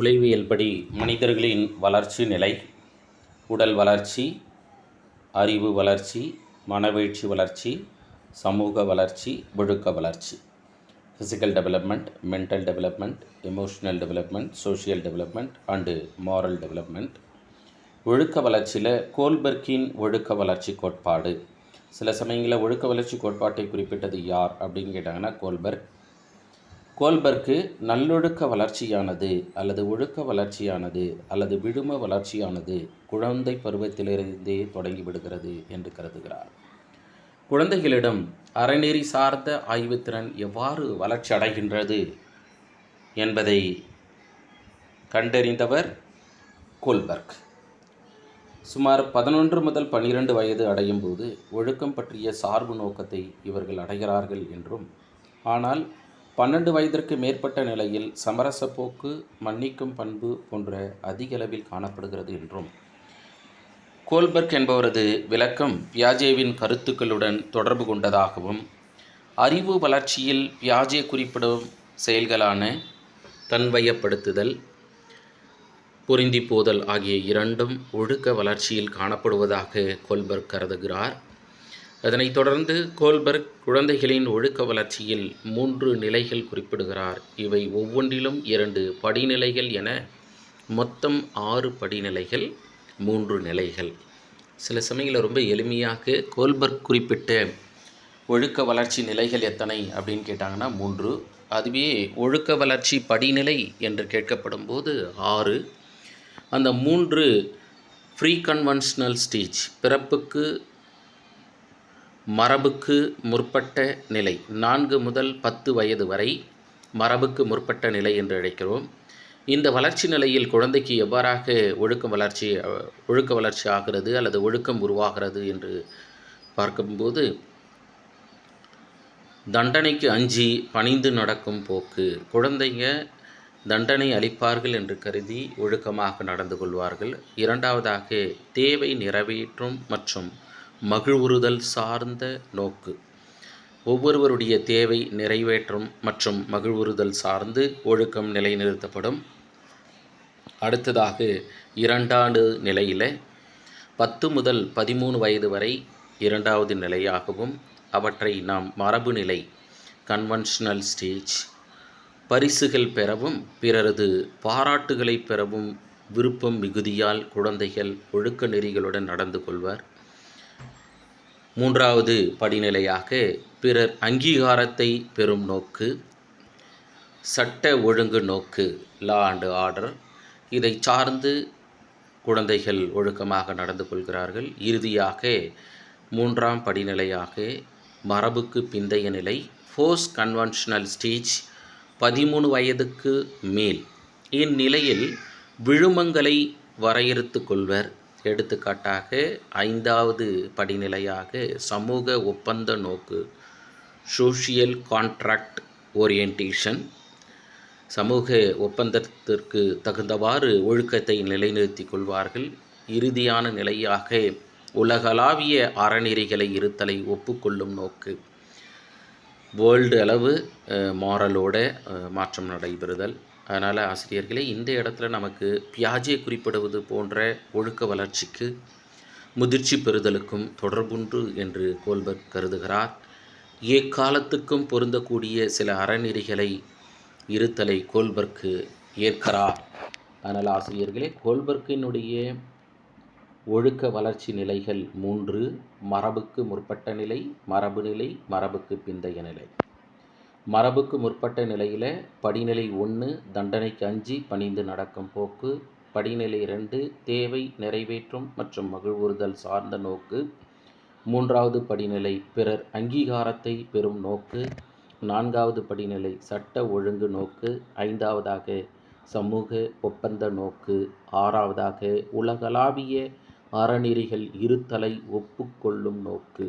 உளவியல்படி மனிதர்களின் வளர்ச்சி நிலை உடல் வளர்ச்சி அறிவு வளர்ச்சி மனவீழ்ச்சி வளர்ச்சி சமூக வளர்ச்சி ஒழுக்க வளர்ச்சி. Physical development mental development emotional development social development and moral development ஒழுக்க வளர்ச்சியில் கோல்பர்க்கின் ஒழுக்க வளர்ச்சி கோட்பாடு. சில சமயங்களில் ஒழுக்க வளர்ச்சி கோட்பாட்டை குறிப்பிட்டது யார் அப்படின்னு கேட்டாங்கன்னா கோல்பர்க். கோல்பர்க்கு நல்லொழுக்க வளர்ச்சியானது அல்லது ஒழுக்க வளர்ச்சியானது அல்லது விழும வளர்ச்சியானது குழந்தை பருவத்திலிருந்தே தொடங்கிவிடுகிறது என்று கருதுகிறார். குழந்தைகளிடம் அறநெறி சார்ந்த ஆய்வுத்திறன் எவ்வாறு வளர்ச்சி அடைகின்றது என்பதை கண்டறிந்தவர் கோல்பர்க். சுமார் பதினொன்று முதல் பன்னிரண்டு வயது அடையும் போது ஒழுக்கம் பற்றிய சார்பு நோக்கத்தை இவர்கள் அடைகிறார்கள் என்றும் ஆனால் பன்னெண்டு வயதிற்கு மேற்பட்ட நிலையில் சமரச போக்கு மன்னிக்கும் பண்பு போன்ற அதிகளவில் காணப்படுகிறது என்றும். கோல்பர்க் என்பவரது விளக்கம் பியாஜேவின் கருத்துக்களுடன் தொடர்பு கொண்டதாகவும் அறிவு வளர்ச்சியில் பியாஜே குறிப்பிடும் செயல்களான தன்வயப்படுத்துதல் பொருந்தி போதல் ஆகிய இரண்டும் ஒழுக்க வளர்ச்சியில் காணப்படுவதாக கோல்பர்க் கருதுகிறார். அதனைத் தொடர்ந்து கோல்பர்க் குழந்தைகளின் ஒழுக்க வளர்ச்சியில் மூன்று நிலைகள் குறிப்பிடுகிறார். இவை ஒவ்வொன்றிலும் இரண்டு படிநிலைகள் என மொத்தம் ஆறு படிநிலைகள் மூன்று நிலைகள். சில சமயங்களில் ரொம்ப எளிமையாக கோல்பர்க் குறிப்பிட்ட ஒழுக்க வளர்ச்சி நிலைகள் எத்தனை அப்படின்னு கேட்டாங்கன்னா மூன்று. அதுவே ஒழுக்க வளர்ச்சி படிநிலை என்று கேட்கப்படும் போது ஆறு. அந்த மூன்று ஃப்ரீ கன்வென்ஷனல் ஸ்டேஜ் பிறப்புக்கு மரபுக்கு முற்பட்ட நிலை. நான்கு முதல் பத்து வயது வரை மரபுக்கு முற்பட்ட நிலை என்று அழைக்கிறோம். இந்த வளர்ச்சி நிலையில் குழந்தைக்கு எவ்வாறாக ஒழுக்கம் வளர்ச்சி ஒழுக்க வளர்ச்சி ஆகிறது அல்லது ஒழுக்கம் உருவாகிறது என்று பார்க்கும்போது தண்டனைக்கு அஞ்சி பணிந்து நடக்கும் போக்கு. குழந்தைங்க தண்டனை அளிப்பார்கள் என்று கருதி ஒழுக்கமாக நடந்து கொள்வார்கள். இரண்டாவதாக தேவை நிறைவேற்றும் மற்றும் மகிழ்வுறுதல் சார்ந்த நோக்கு. ஒவ்வொருவருடைய தேவை நிறைவேற்றும் மற்றும் மகிழ்வுறுதல் சார்ந்து ஒழுக்கம் நிலைநிறுத்தப்படும். அடுத்ததாக இரண்டாண்டு நிலையில் பத்து முதல் பதிமூணு வயது வரை இரண்டாவது நிலையாகவும் அவற்றை நாம் மரபு நிலை கன்வென்ஷனல் ஸ்டேஜ் பரிசுகள் பெறவும் பிறரது பாராட்டுகளை பெறவும் விருப்பம் மிகுதியால் குழந்தைகள் ஒழுக்க நெறிகளுடன் நடந்து கொள்வர். மூன்றாவது படிநிலையாக பிறர் அங்கீகாரத்தை பெறும் நோக்கு சட்ட ஒழுங்கு நோக்கு லா அண்டு ஆர்டர். இதை சார்ந்து குழந்தைகள் ஒழுக்கமாக நடந்து கொள்கிறார்கள். இறுதியாக மூன்றாம் படிநிலையாக மரபுக்கு பிந்தைய நிலை ஃபோர்ஸ் கன்வென்ஷனல் ஸ்டேஜ் பதிமூணு வயதுக்கு மேல். இந்நிலையில் விழுமங்களை வரையறுத்து கொள்வர். எடுத்துக்காட்டாக ஐந்தாவது படிநிலையாக சமூக ஒப்பந்த நோக்கு சோஷியல் கான்ட்ராக்ட் ஓரியன்டேஷன் சமூக ஒப்பந்தத்திற்கு தகுந்தவாறு ஒழுக்கத்தை நிலைநிறுத்தி கொள்வார்கள். இறுதியான நிலையாக உலகளாவிய அறநெறிகளை இருத்தலை ஒப்புக்கொள்ளும் நோக்கு வேர்ல்டு அளவு மாரலோட மாற்றம் நடைபெறுதல். அதனால் ஆசிரியர்களே இந்த இடத்துல நமக்கு பியாஜே குறிப்பிடுவது போன்ற ஒழுக்க வளர்ச்சிக்கு முதிர்ச்சி பெறுதலுக்கும் தொடர்புண்டு என்று கோல்பர்க் கருதுகிறார். ஏக்காலத்துக்கும் பொருந்தக்கூடிய சில அறநெறிகளை இருத்தலை கோல்பர்க்கு ஏற்கிறார். அதனால் ஆசிரியர்களே கோல்பர்க்கினுடைய ஒழுக்க வளர்ச்சி நிலைகள் மூன்று மரபுக்கு முற்பட்ட நிலை மரபு நிலை மரபுக்கு பிந்தைய நிலை. மரபுக்கு முற்பட்ட நிலையில் படிநிலை ஒன்று தண்டனைக்கு அஞ்சி பணிந்து நடக்கும் போக்கு படிநிலை ரெண்டு தேவை நிறைவேற்றும் மற்றும் மகிழ்வுறுதல் சார்ந்த நோக்கு மூன்றாவது படிநிலை பிறர் அங்கீகாரத்தை பெறும் நோக்கு நான்காவது படிநிலை சட்ட ஒழுங்கு நோக்கு ஐந்தாவதாக சமூக ஒப்பந்த நோக்கு ஆறாவதாக உலகளாவிய அறநெறிகள் இருத்தலை ஒப்புக்கொள்ளும் நோக்கு.